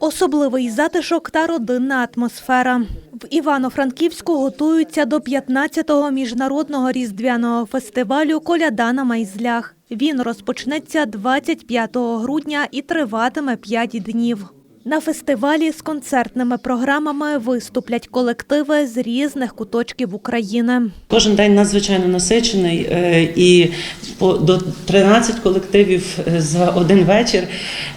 Особливий затишок та родинна атмосфера. В Івано-Франківську готуються до 15-го міжнародного різдвяного фестивалю Коляда на майзлях. Він розпочнеться 25 грудня і триватиме 5 днів. На фестивалі з концертними програмами виступлять колективи з різних куточків України. Кожен день надзвичайно насичений е, і до 13 колективів е, за один вечір.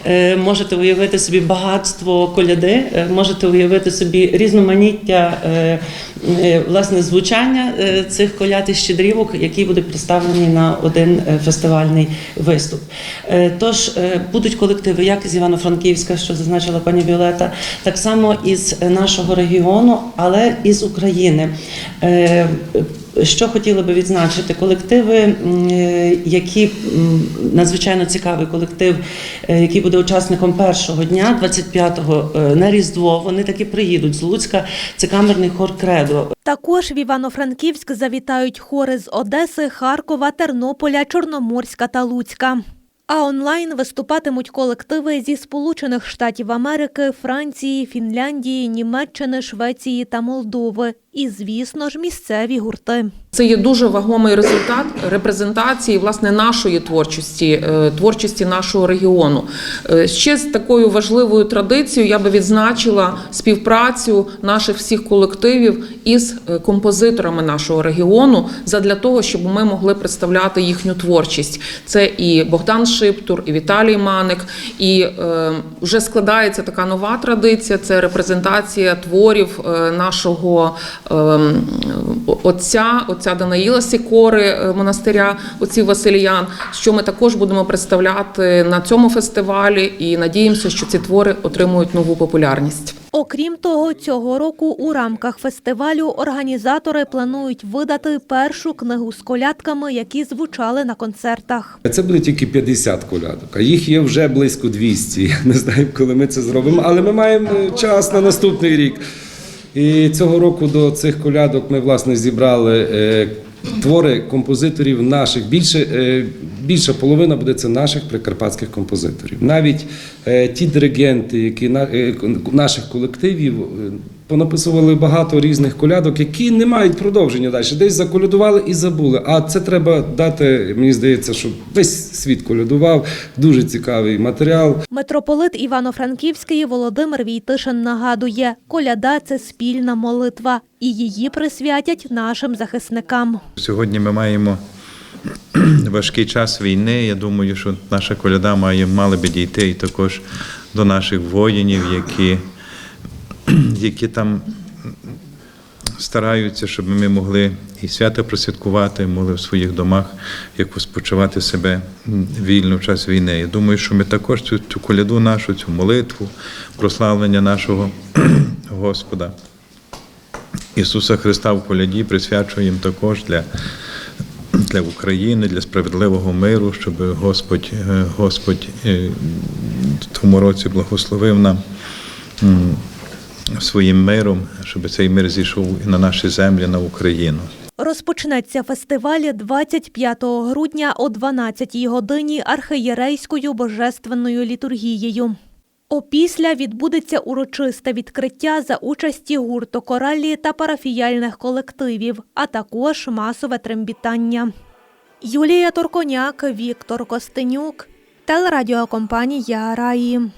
Е, Можете уявити собі багатство коляди, можете уявити собі різноманіття власне звучання цих коляд і щедрівок, які будуть представлені на один фестивальний виступ. Тож будуть колективи як з Івано-Франківська, що зазначила пані Віолета, так само із нашого регіону, але і з України. Е, що хотіла би відзначити, колективи, е, які надзвичайно цікавий колектив, е, який буде учасником першого дня, 25-го е, на Різдво. Вони таки приїдуть з Луцька. Це камерний хор Кредо. Також в Івано-Франківськ завітають хори з Одеси, Харкова, Тернополя, Чорноморська та Луцька. А онлайн виступатимуть колективи зі Сполучених Штатів Америки, Франції, Фінляндії, Німеччини, Швеції та Молдови. І, звісно ж, місцеві гурти. Це є дуже вагомий результат репрезентації власне нашої творчості, е, творчості нашого регіону. Е, Ще з такою важливою традицією я би відзначила співпрацю наших всіх колективів із е, композиторами нашого регіону задля того, щоб ми могли представляти їхню творчість. Це і Богдан Шиптур, і Віталій Маник, і вже складається така нова традиція. Це репрезентація творів нашого отця, отця Данаїла Сікори е, монастиря отців Василіян, що ми також будемо представляти на цьому фестивалі, і надіємося, що ці твори отримують нову популярність. Окрім того, цього року у рамках фестивалю організатори планують видати першу книгу з колядками, які звучали на концертах. Це буде тільки 50 колядок, а їх є вже близько 200. Я не знаю, коли ми це зробимо, але ми маємо час на наступний рік. І цього року до цих колядок ми власне зібрали е, твори композиторів наших. Більше, е, більша половина буде це наших прикарпатських композиторів. Навіть е, ті диригенти, які на, наших колективів. Понаписували багато різних колядок, які не мають продовження далі. Десь заколядували і забули. А це треба дати, мені здається, щоб весь світ колядував. Дуже цікавий матеріал. Митрополит Івано-Франківський Володимир Війтишин нагадує, коляда це спільна молитва, і її присвятять нашим захисникам. Сьогодні ми маємо важкий час війни. Я думаю, що наша коляда має мала би дійти і також до наших воїнів, які, які там стараються, щоб ми могли і свято просвяткувати, могли в своїх домах як спочивати себе вільно в час війни. Я думаю, що ми також цю, цю коляду нашу, цю молитву, прославлення нашого Господа. Ісуса Христа в коляді присвячуємо також для, для України, для справедливого миру, щоб Господь, е, Господь е, в тому році благословив нам своїм миром, щоб цей мир зійшов і на наші землі, на Україну. Розпочнеться фестиваль 25 грудня о 12 годині архієрейською божественною літургією. Опісля відбудеться урочисте відкриття за участі гурту коралі та парафіяльних колективів, а також масове трембітання. Юлія Торконяк, Віктор Костенюк, телерадіокомпанія Раї.